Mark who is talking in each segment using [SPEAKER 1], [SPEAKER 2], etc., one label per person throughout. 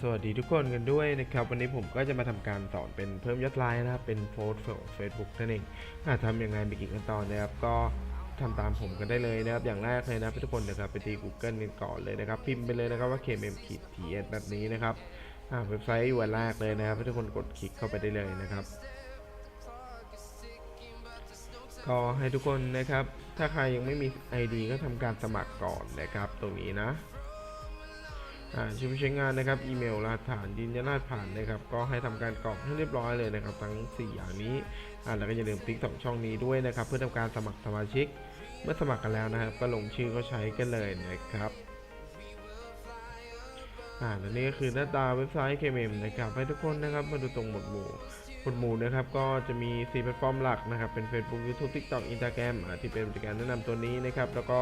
[SPEAKER 1] สวัสดีทุกคนกันด้วยนะครับ วันนี้ผมก็จะมาทำการสอนเป็นเพิ่มยอดไลค์นะครับ เป็นโพสต์ของ Facebook นั่นเองอาทำยังไงไปกี่ขั้นตอนนะครับ ก็ทำตามผมกันได้เลยนะครับ อย่างแรกเลยนะทุกคนนะครับ ไปตี Google กันก่อนเลยนะครับ พิมพ์ไปเลยนะครับว่า kmm ขีด ts แบบนี้นะครับอ่าเว็บไซต์อยู่อันแรกเลยนะครับทุกคนกดคลิกเข้าไปได้เลยนะครับ ก็ให้ทุกคนนะครับ ถ้าใครยังไม่มี ID ก็ทำการสมัครก่อนนะครับ ตรงนี้นะ ชื่อผู้ใช้งานนะครับ อีเมลรหัสผ่านยืนยันรหัสผ่านนะครับ ก็ให้ทำการกรอกให้เรียบร้อยเลยนะครับ ทั้ง 4 อย่างนี้แล้วก็อย่าลืมคลิกสองช่องนี้ด้วยนะครับ เพื่อทำการสมัครสมาชิก เมื่อสมัครกันแล้วนะครับ ก็ลงชื่อก็ใช้กันเลยนะครับอ่าและนี่ก็คือหน้าตาเว็บไซต์ KMM นะครับ ให้ทุกคนนะครับมาดูตรงหมวดหมู่ ดหมู่นะครับ ก็จะมี 4 แพลตฟอร์มหลักนะครับ เป็น Facebook YouTube TikTok Instagram อ่าที่เป็นบริการแนะนำตัวนี้นะครับ แล้วก็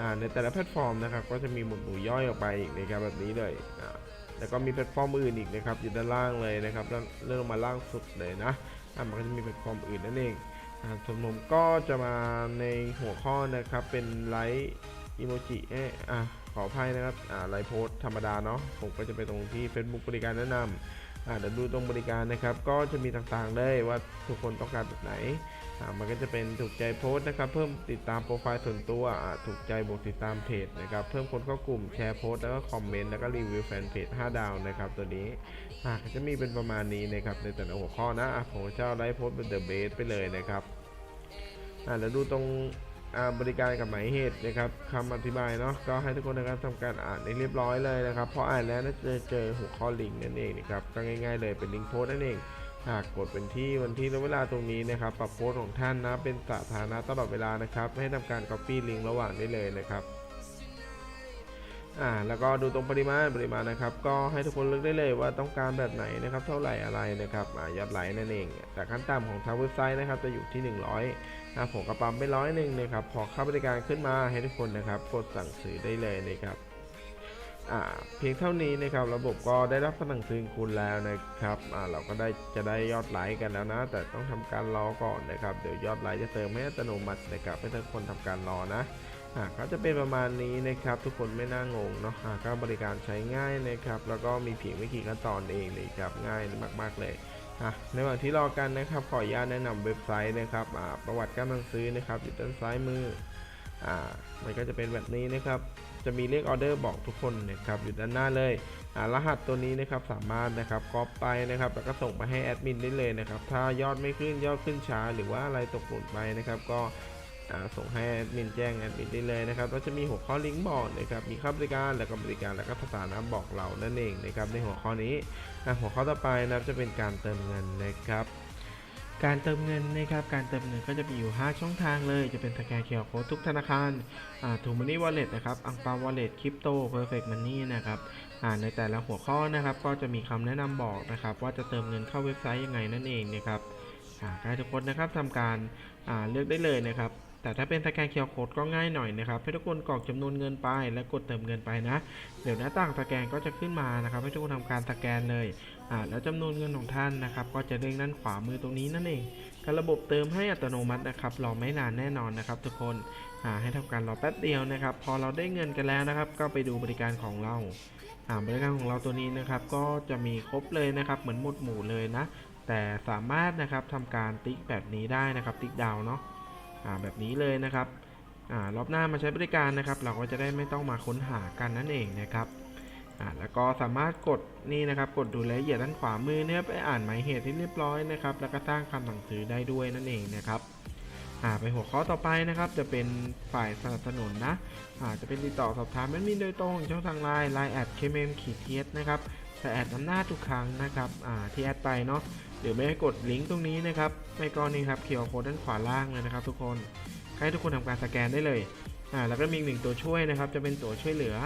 [SPEAKER 1] อ่าในแต่ละแพลตฟอร์มนะครับ ก็จะมีหมวดหมู่ย่อยออกไปอีกนะครับแบบนี้เลยอ่าแล้วก็มีแพลตฟอร์มอื่นอีกนะครับอยู่ด้านล่างเลยนะครับเลื่องมาล่างสุดเลยนะอ่ามันก็จะมีแพลตฟอร์มอื่นนั่นเองอ่าส่วนผมก็จะมาในหัวข้อนะครับเป็นไลค์อีโมจิเอะอะขออภัยนะครับอ่าไลค์โพสธรรมดาเนาะผมก็จะไปตรงที่ Facebook บริการแนะนำ เดี๋ยวดูตรงบริการนะครับ ก็จะมีต่างๆเลยว่าทุกคนต้องการแบบไหนมันก็จะเป็นถูกใจโพสต์นะครับ เพิ่มติดตามโปรไฟล์ส่วนตัวถูกใจบวกติดตามเพจนะครับ เพิ่มคนเข้ากลุ่มแชร์โพสต์แล้วก็คอมเมนต์แล้วก็รีวิวแฟนเพจ5ดาวนะครับ ตัวนี้จะมีเป็นประมาณนี้นะครับในแต่ละหัวข้อนะผมจะเอาไลฟ์โพสต์เป็นเดอะเบสไปเลยนะครับอ่าแล้วดูตรง บริการกับหมายเหตุนะครับคำอธิบายเนาะก็ให้ทุกคนนะครับทำการอ่านให้เรียบร้อยเลยนะครับพออ่านแล้วน่าจะเจอหัวข้อลิงก์นั่นเองนะครับก็ง่ายๆเลยเป็นลิงก์โพสต์นั่นเองหากกดเป็นที่วันที่และเวลาตรงนี้นะครับ ปรับโพสต์ของท่านนะเป็นสาธารณะตลอดเวลานะครับ ให้ทำการ Copy ลิงก์ระหว่างได้เลยนะครับ อ่าแล้วก็ดูตรงปริมาณปริมาณนะครับ ก็ให้ทุกคนเลือกได้เลยว่าต้องการแบบไหนนะครับ เท่าไหร่อะไรนะครับอ่ายอดไหลนั่นเองแต่ขั้นต่ำของทางเว็บไซต์นะครับจะอยู่ที่ 100นะผมกระปั๊มไปร้อยหนึ่งนะครับพอเข้าบริการขึ้นมาให้ทุกคนนะครับ กดสั่งซื้อได้เลยนะครับอ่าเพียงเท่านี้นะครับระบบก็ได้รับคำสั่งซื้อคุณแล้วนะครับอ่าเราก็ได้จะได้ยอดไลค์กันแล้วนะ แต่ต้องทำการรอก่อนนะครับ เดี๋ยวยอดไลค์จะเติมให้อัตโนมัตินะครับให้ทุกคนทำการรอนะ อ่าก็จะเป็นประมาณนี้นะครับทุกคนไม่น่างงเนาะอ่าก็บริการใช้ง่ายนะครับ แล้วก็มีเพียงไม่กี่ขั้นตอนเองเลยครับง่ายมาก ๆเลยอะในระหว่างที่รอกันนะครับ ขออนุญาตแนะนำเว็บไซต์นะครับอ่าประวัติการสั่งซื้อนะครับอยู่ด้านซ้ายมืออ่ามันก็จะเป็นแบบนี้นะครับจะมีเลขออเดอร์บอกทุกคนนะครับอยู่ด้านหน้าเลยรหัสตัวนี้นะครับสามารถนะครับก๊อปไปนะครับแล้วก็ส่งไปให้แอดมินได้เลยนะครับถ้ายอดไม่ขึ้นยอดขึ้นช้าหรือว่าอะไรตกหล่นไปนะครับ ก็ ส่งให้แอดมินแจ้งแอดมินได้เลยนะครับก็จะมีหัวข้อลิงก์บอกนะครับมีค่าบริการแล้วก็บริการแล้วก็สถานะบอกเรานั่นเองนะครับในหัวข้อนี้หัวข้อต่อไปนะครับจะเป็นการเติมเงินนะครับ การเติมเงินนะครับการเติมเงินก็จะมีอยู่ 5 ช่องทางเลย จะเป็นสแกนเคอร์โค้ดทุกธนาคารทูมันนี่วอลเล็ตนะครับอังปาวอลเล็ตคริปโตเพอร์เฟกต์มันนี่นะครับในแต่ละหัวข้อนะครับก็จะมีคำแนะนำบอกนะครับว่าจะเติมเงินเข้าเว็บไซต์ยังไงนั่นเองนะครับอ่าให้ทุกคนนะครับทำการเลือกได้เลยนะครับ แต่ถ้าเป็นสแกนเคอร์โค้ดก็ง่ายหน่อยนะครับให้ทุกคนกรอกจำนวนเงินไป และกดเติมเงินไปนะ เดี๋ยวหน้าต่างสแกนก็จะขึ้นมานะครับ ให้ทุกคนทำการสแกนเลยอ่าแล้วจำนวนเงินของท่านนะครับ ก็จะเด้งด้านขวามือตรงนี้นั่นเองการระบบเติมให้อัตโนมัตินะครับรอไม่นานแน่นอนนะครับ ทุกคนอ่าให้ทำการรอแป๊บเดียวนะครับ พอเราได้เงินกันแล้วนะครับ ก็ไปดูบริการของเราอ่าบริการของเราตัวนี้นะครับ ก็จะมีครบเลยนะครับ เหมือนหมดหมู่เลยนะ แต่สามารถนะครับทำการติ๊กแบบนี้ได้นะครับ ติ๊กดาวเนาะ แบบนี้เลยนะครับรอบหน้ามาใช้บริการนะครับ เราก็จะได้ไม่ต้องมาค้นหากันนั่นเองนะครับแล้วก็สามารถกดนี่นะครับ กดดูรายละเอียดด้านขวามือเนี่ยไปอ่านหมายเหตุที่เรียบร้อยนะครับ แล้วก็สร้างคำสั่งซื้อได้ด้วยนั่นเองนะครับไปหัวข้อต่อไปนะครับ จะเป็นฝ่ายสนับสนุนนะอ่าจะเป็นติดต่อสอบถามแอดมินโดยตรงช่องทางไลน์ไลน์แอดเคเมมขีดเทียนะครับแต่แอดนำหน้าทุกครั้งนะครับที่แอดไปเนาะ หรือไม่ให้กดลิงก์ตรงนี้นะครับไม่ก็นี่ครับเคียวโค้ดด้านขวาล่างเลยนะครับ ทุกคนให้ทุกคนทำการสแกนได้เลยอ่าแล้วก็มีอีกหนึ่งตัวช่วยนะครับ จะเป็นตัวช่วยเหลือ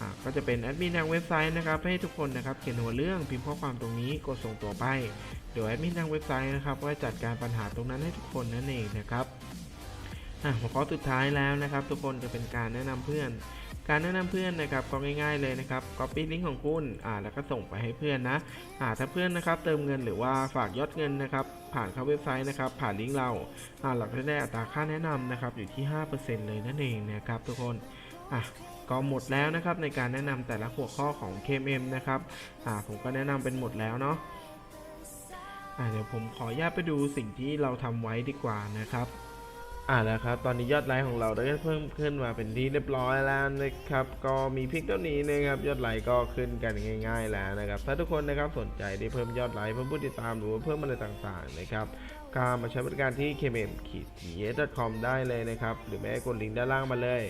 [SPEAKER 1] อ่าก็จะเป็นแอดมินทางเว็บไซต์นะครับให้ทุกคนนะครับเขียนหัวเรื่องพิมพ์ข้อความตรงนี้กดส่งตัวไปเดี๋ยวแอดมินทางเว็บไซต์นะครับก็จะจัดการปัญหาตรงนั้นให้ทุกคนนั่นเองนะครับ อะหัวข้อสุดท้ายแล้วนะครับ ทุกคนจะเป็นการแนะนำเพื่อน การแนะนำเพื่อนนะครับก็ง่าย ๆเลยนะครับ copy ลิงก์ของคุณอ่าแล้วก็ส่งไปให้เพื่อนนะอ่าถ้าเพื่อนนะครับเติมเงินหรือว่าฝากยอดเงินนะครับ ผ่านเข้าเว็บไซต์นะครับ ผ่านลิงก์เราอ่าเราก็จะได้อัตราค่าแนะนำนะครับอยู่ที่ 5%เลยนั่นเองนะครับ ทุกคนอะก็หมดแล้วนะครับในการแนะนำแต่ละหัวข้อของ KMM นะครับอ่าผมก็แนะนำเป็นหมดแล้วเนาะอ่าเดี๋ยวผมขออนุญาตไปดูสิ่งที่เราทำไว้ดีกว่านะครับ อ่าแล้วครับ ตอนนี้ยอดไลค์ของเราได้เพิ่มขึ้นมาเป็นที่เรียบร้อยแล้วนะครับ ก็มีเพียงเท่านี้นะครับ ยอดไลค์ก็ขึ้นกันง่าย ๆ แล้วนะครับ ถ้าทุกคนนะครับสนใจที่เพิ่มยอดไลค์เพิ่มผู้ติดตามหรือว่าเพิ่มอะไรต่างๆนะครับก็มาใช้บริการที่ kmm com ได้เลยนะครับ หรือแม้กดลิงก์ด้านล่างมาเลย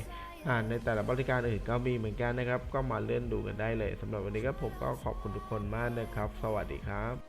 [SPEAKER 1] อ่าในแต่ละบริการอื่นก็มีเหมือนกันนะครับ ก็มาเลื่อนดูกันได้เลยสำหรับวันนี้ก็ผมก็ขอบคุณทุกคนมากนะครับ สวัสดีครับ